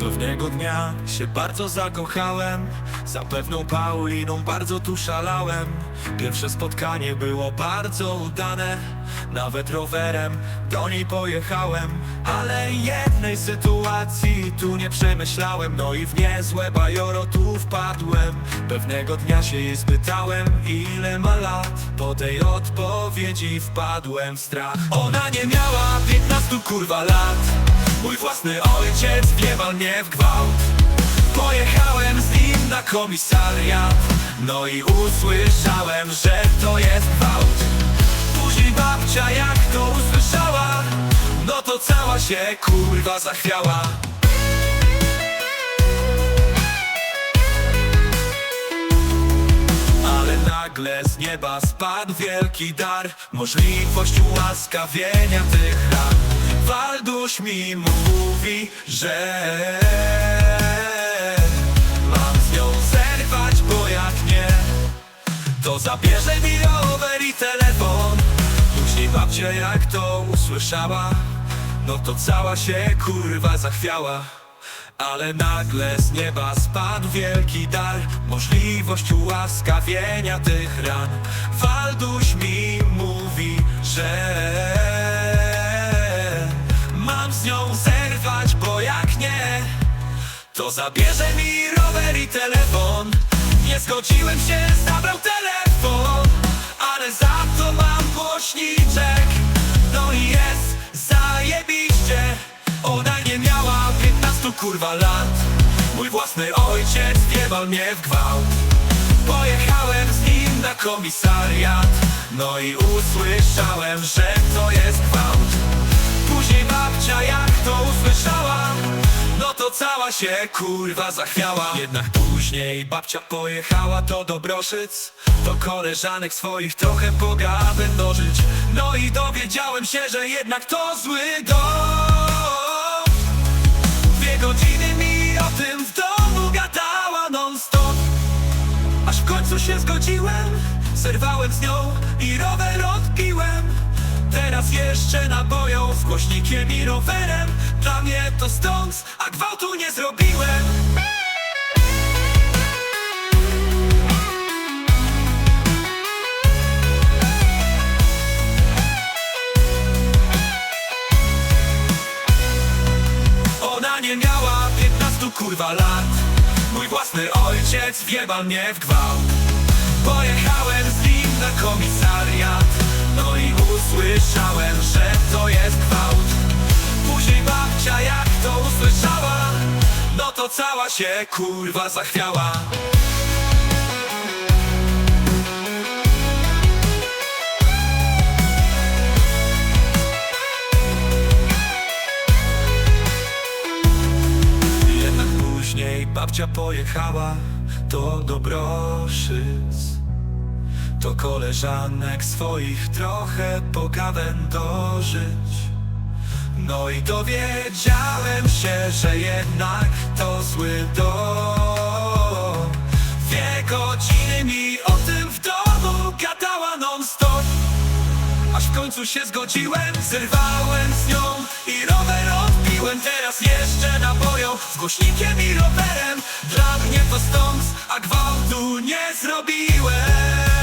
Pewnego dnia się bardzo zakochałem. Za pewną Pauliną bardzo tu szalałem. Pierwsze spotkanie było bardzo udane. Nawet rowerem do niej pojechałem. Ale jednej sytuacji tu nie przemyślałem. No i w niezłe bajoro tu wpadłem. Pewnego dnia się jej spytałem ile ma lat. Po tej odpowiedzi wpadłem w strach. Ona nie miała 15 kurwa lat Mój własny ojciec wiewał mnie w gwałt. Pojechałem z nim na komisariat. No i usłyszałem, że to jest gwałt. Później babcia jak to usłyszała No to cała się kurwa zachwiała. Nagle z nieba spadł wielki dar Możliwość ułaskawienia tych ran Walduś mi mówi, że Mam z nią zerwać, bo jak nie To zabierze mi rower i telefon. Później babcia jak to usłyszała No to cała się kurwa zachwiała. Ale nagle z nieba spadł wielki dar Możliwość ułaskawienia tych ran. Walduś mi To zabierze mi rower i telefon. Nie zgodziłem się, zabrał telefon Ale za to mam głośniczek. No i jest zajebiście. Ona nie miała 15 kurwa lat. Mój własny ojciec wjebał mnie w gwałt. Pojechałem z nim na komisariat. No i usłyszałem, że to jest gwałt. Później babcia jak to usłyszała No to cała się kurwa zachwiała. Jednak później babcia pojechała do Dobroszyc. Do koleżanek swoich trochę pogawędożyć No i dowiedziałem się, że jednak to zły dom. Dwie godziny mi o tym w domu gadała non stop Aż w końcu się zgodziłem. Zerwałem z nią i rower odpiłem. Teraz jeszcze naboją z głośnikiem i rowerem Dla mnie to stąd, a gwałtu nie zrobiłem. Ona nie miała 15 kurwa lat. Mój własny ojciec wjebał mnie w gwałt. Pojechałem z nim na komisariat to cała się kurwa zachwiała. Jednak później babcia pojechała do Dobroszyc. Do koleżanek swoich trochę pogawędożyć No i dowiedziałem się, że jednak to zły dom. Dwie godziny mi o tym w domu gadała non stop Aż w końcu się zgodziłem, zerwałem z nią i rower odbiłem. Teraz jeszcze naboją z głośnikiem i rowerem. Dla mnie to stąd, a gwałtu nie zrobiłem